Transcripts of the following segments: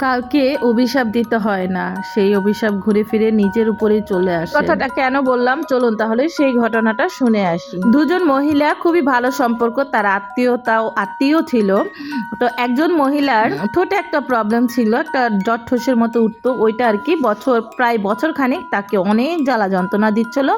কাউকে অভিশাপ দিতে হয় না। সেই অভিশাপ ঘুরে ফিরে নিজের উপরেই চলে আসে। কথাটা কেন বললাম? চলুন তাহলে সেই ঘটনাটা শুনে আসি। দুজন মহিলা খুবই ভালো সম্পর্ক তার আত্মীয়তাও আত্মীয় ছিল। তো একজন মহিলার ঠোঁটে একটা প্রবলেম ছিল একটা জট ঠোসের মতো উঠতো। ওইটা আর কি বছর প্রায় বছর খানিক তাকে অনেক জ্বালা যন্ত্রণা দিচ্ছিল।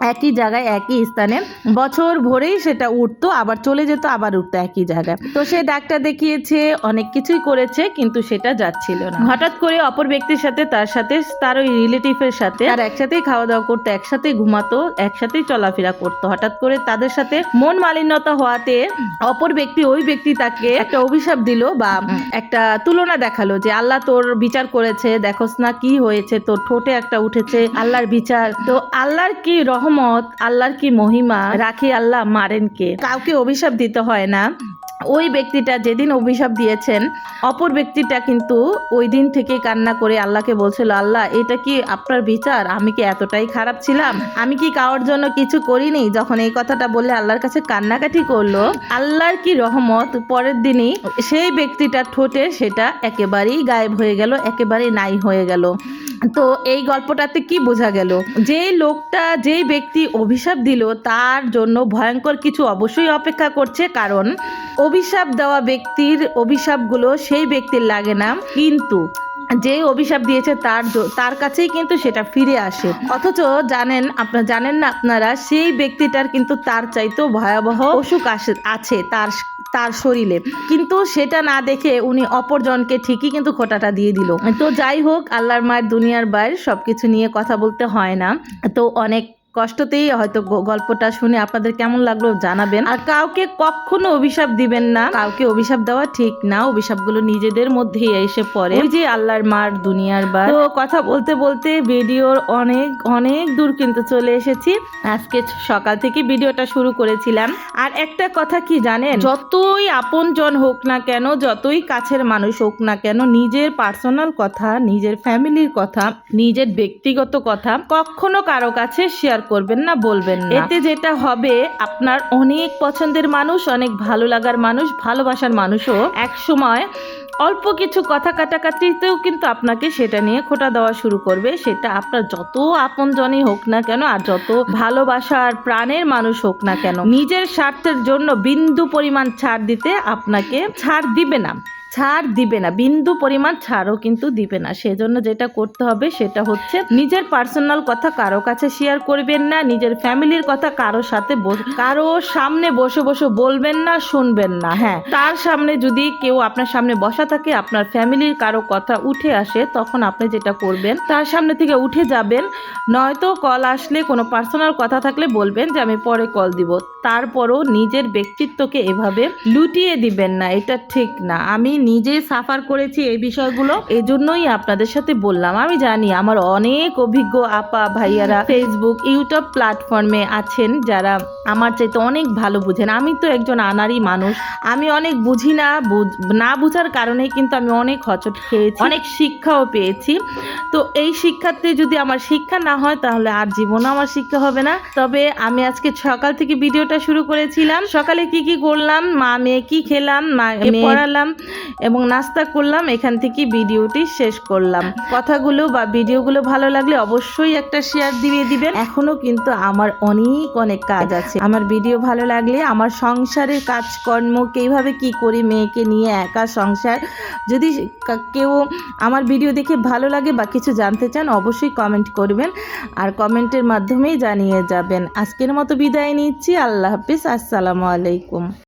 একই জায়গায়, একই স্থানে। বছর ভরেই সেটা উঠতো, আবার চলে যেত, আবার উঠতো একই জায়গায়। তো সে ডাক্তার দেখিয়েছে, অনেক কিছুই করেছে, কিন্তু সেটা যাচ্ছিল না। হঠাৎ করে অপর ব্যক্তির সাথে, তার সাথে তার ওই রিলেটিভের সাথে আর একসাথেই খাওয়া দাওয়া করতো, একসাথেই ঘুমাতো, একসাথেই চলাফেরা করতো। হঠাৎ করে তাদের সাথে মন মালিন্যতা হওয়াতে অপর ব্যক্তি ওই ব্যক্তি তাকে একটা অভিশাপ দিল বা একটা তুলনা দেখাল যে আল্লাহ তোর বিচার করেছে দেখোস না কি হয়েছে তোর ঠোঁটে একটা উঠেছে আল্লাহর বিচার। তো আল্লাহর কি রহমত আল্লাহর কি মহিমা রাখি আল্লাহ মারেন কে কাউকে অভিশাপ দিতে হয় না। ওই ব্যক্তিটা যেদিন অভিশাপ দিয়েছেন, অপর ব্যক্তিটা কিন্তু ওই দিন থেকে কান্না করে আল্লাহকে বলছিল, আল্লাহ, এটা কি আপনার বিচার? আমি কি এতটাই খারাপ ছিলাম? আমি কি কারোর জন্য কিছু করিনি? যখন এই কথাটা বললে, আল্লাহর কাছে কান্নাকাটি করল, আল্লাহর কি রহমত, পরের দিনই সেই ব্যক্তিটা ঠোঁটে সেটা একেবারেই গায়েব হয়ে গেল, একেবারেই নাই হয়ে গেল। তো এই গল্পটাতে কি বোঝা গেল? যে লোকটা, যেই ব্যক্তি অভিশাপ দিল, তার জন্য ভয়ঙ্কর কিছু অবশ্যই অপেক্ষা করছে। কারণ, অভিশাপ দেওয়া ব্যক্তির অভিশাপগুলো সেই ব্যক্তির লাগে না। কিন্তু, যে অভিশাপ দিয়েছে তার তার কাছেই কিন্তু সেটা ফিরে আসে। অথচ জানেন আপনারা জানেন না আপনারা, সেই ব্যক্তিটার কিন্তু তার চাইতেও ভয়াবহ অসুখ আসে- আছে। তার তার শরীরে। কিন্তু সেটা না দেখে উনি অপরজনকে ঠিকই কিন্তু খোটাটা দিয়ে দিল। তো যাই হোক, আল্লাহর মায়ের দুনিয়ার বাইরে সবকিছু নিয়ে কথা বলতে হয় না। তো অনেক কষ্টতেই হয়তো গল্পটা শুনে আপনাদের কেমন লাগল জানাবেন। আর কাউকে কখনো অভিশাপ দিবেন না। কাউকে অভিশাপ দেওয়া ঠিক না। অভিশাপগুলো নিজেদের মধ্যেই এসে পড়ে। ওই যে আল্লাহর মার দুনিয়ার বার। তো কথা বলতে বলতে ভিডিওর অনেক অনেক দূর কিন্তু চলে এসেছি। আজকে সকাল থেকে ভিডিওটা শুরু করেছিলাম। আর একটা কথা কি জানেন? যতই আপনজন হোক না কেন, যতই কাছের মানুষ হোক না কেন, নিজের পার্সোনাল কথা, নিজের ফ্যামিলির কথা, নিজের ব্যক্তিগত কথা, কখনো কারও কাছে শেয়ার করবেন না, বলবেন না। এতে যেটা হবে, আপনার অনেক পছন্দের মানুষ, অনেক ভালো লাগার মানুষ, ভালোবাসার মানুষও এক সময় অল্প কিছু কথা কাটাকাটিতেও কিন্তু আপনাকে সেটা নিয়ে খোটা দেওয়া শুরু করবে। সেটা আপনার যত আপনজনই হোক না কেন, আর যত ভালোবাসার প্রাণের মানুষ হোক না কেন, নিজের স্বার্থের জন্য বিন্দু পরিমাণ ছাড় দিতে আপনাকে ছাড় দিবে না। ছাড় দিবে না। বিন্দু পরিমাণ ছাড়ও কিন্তু দিবে না। সেজন্য যেটা করতে হবে সেটা হচ্ছে নিজের পার্সোনাল কথা কারও কাছে শেয়ার করবেন না, নিজের ফ্যামিলির কথা কারও সাথে কারও সামনে বসে বসে বলবেন না, শুনবেন না। হ্যাঁ তার সামনে যদি কেউ আপনার সামনে বসা থাকে, আপনার ফ্যামিলির কারও কথা উঠে আসে, তখন আপনি যেটা করবেন, তার সামনে থেকে উঠে যাবেন। নয়তো কল আসলে কোনো পার্সোনাল কথা থাকলে বলবেন যে, আমি পরে কল দিব। তারপরও নিজের ব্যক্তিত্বকে এভাবে লুটিয়ে দিবেন না। এটা ঠিক না। আমি নিজে সাফার করেছি এই বিষয়গুলো এই জন্যই আপনাদের সাথে বললাম। আমি জানি আমার অনেক অভিজ্ঞ আপা ভাইয়ারা ফেসবুক ইউটিউব প্ল্যাটফর্মে আছেন যারা আমার চাইতে অনেক ভালো বুঝেন। আমি তো একজন আনারি মানুষ। আমি অনেক বুঝি না বুঝ- না বুঝার কারণে কিন্তু আমি অনেক হচট খেয়েছি অনেক শিক্ষাও পেয়েছি। তো এই শিক্ষাতে যদি আমার শিক্ষা না হয় তাহলে আর জীবনও আমার শিক্ষা হবে না। তবে আমি আজকে সকাল থেকে ভিডিওটা শুরু করেছিলাম। সকালে কি কি করলাম মা মেয়ে কি খেলাম মা পড়ালাম। এবং নাস্তা করলাম এখান থেকে ভিডিওটি শেষ করলাম। কথাগুলো বা ভিডিওগুলো ভালো লাগলে অবশ্যই একটা শেয়ার দিয়ে দিবেন। এখনও কিন্তু আমার অনেক অনেক কাজ আছে। আমার ভিডিও ভালো লাগলে আমার সংসারের কাজকর্ম কীভাবে কি করি মেয়েকে নিয়ে একা সংসার যদি কেউ আমার ভিডিও দেখে ভালো লাগে বা কিছু জানতে চান, অবশ্যই কমেন্ট করবেন আর কমেন্টের মাধ্যমেই জানিয়ে যাবেন। আজকের মতো বিদায় নিচ্ছি, আল্লাহ হাফিজ, আসসালামু আলাইকুম।